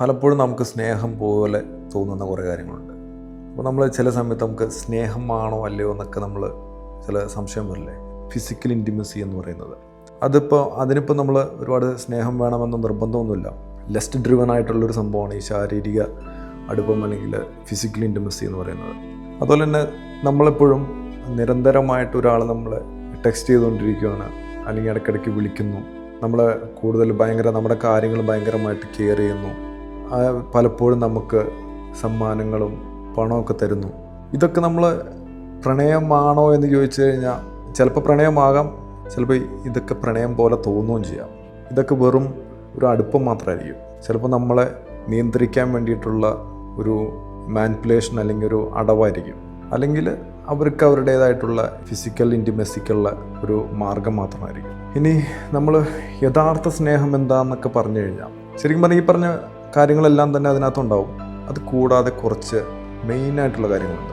പലപ്പോഴും നമുക്ക് സ്നേഹം പോലെ തോന്നുന്ന കുറേ കാര്യങ്ങളുണ്ട്. അപ്പോൾ നമ്മൾ ചില സമയത്ത് നമുക്ക് സ്നേഹമാണോ അല്ലയോ എന്നൊക്കെ നമ്മൾ ചില സംശയം വരില്ലേ? ഫിസിക്കൽ ഇന്റിമസി എന്ന് പറയുന്നത്. അതിപ്പോൾ അതിനിപ്പോൾ നമ്മൾ ഒരുപാട് സ്നേഹം വേണമെന്ന നിർബന്ധമൊന്നുമില്ല. ലെസ്റ്റ് ഡ്രിവൺ ആയിട്ടുള്ളൊരു സംഭവമാണ് ഈ ശാരീരിക അടുപ്പം അല്ലെങ്കിൽ ഫിസിക്കൽ ഇന്റിമസി എന്ന് പറയുന്നത്. അതുപോലെ തന്നെ നമ്മളെപ്പോഴും നിരന്തരമായിട്ട് ഒരാൾ നമ്മളെ ടെക്സ്റ്റ് ചെയ്തുകൊണ്ടിരിക്കുകയാണ് അല്ലെങ്കിൽ ഇടയ്ക്കിടയ്ക്ക് വിളിക്കുന്നു. നമ്മളെ കൂടുതൽ ഭയങ്കര നമ്മുടെ കാര്യങ്ങൾ ഭയങ്കരമായിട്ട് കെയർ ചെയ്യുന്നു. പലപ്പോഴും നമുക്ക് സമ്മാനങ്ങളും പണമൊക്കെ തരുന്നു. ഇതൊക്കെ നമ്മൾ പ്രണയമാണോ എന്ന് ചോദിച്ചു കഴിഞ്ഞാൽ ചിലപ്പോൾ പ്രണയമാകാം ചിലപ്പോൾ ഇതൊക്കെ പ്രണയം പോലെ തോന്നുകയും ചെയ്യാം. ഇതൊക്കെ വെറും ഒരു അടുപ്പം മാത്രമായിരിക്കും. ചിലപ്പോൾ നമ്മളെ നിയന്ത്രിക്കാൻ വേണ്ടിയിട്ടുള്ള ഒരു മാനിപ്പുലേഷൻ അല്ലെങ്കിൽ ഒരു അടവായിരിക്കും. അല്ലെങ്കിൽ അവർക്ക് അവരുടേതായിട്ടുള്ള ഫിസിക്കൽ ഇന്റിമസിക്കുള്ള ഒരു മാർഗം മാത്രമായിരിക്കും. ഇനി നമ്മൾ യഥാർത്ഥ സ്നേഹം എന്താണെന്നൊക്കെ പറഞ്ഞു കഴിഞ്ഞാൽ ശരിക്കും പറഞ്ഞാൽ ഈ പറഞ്ഞ കാര്യങ്ങളെല്ലാം തന്നെ അതിനകത്തുണ്ടാവും. അത് കൂടാതെ കുറച്ച് മെയിനായിട്ടുള്ള കാര്യങ്ങളുണ്ട്.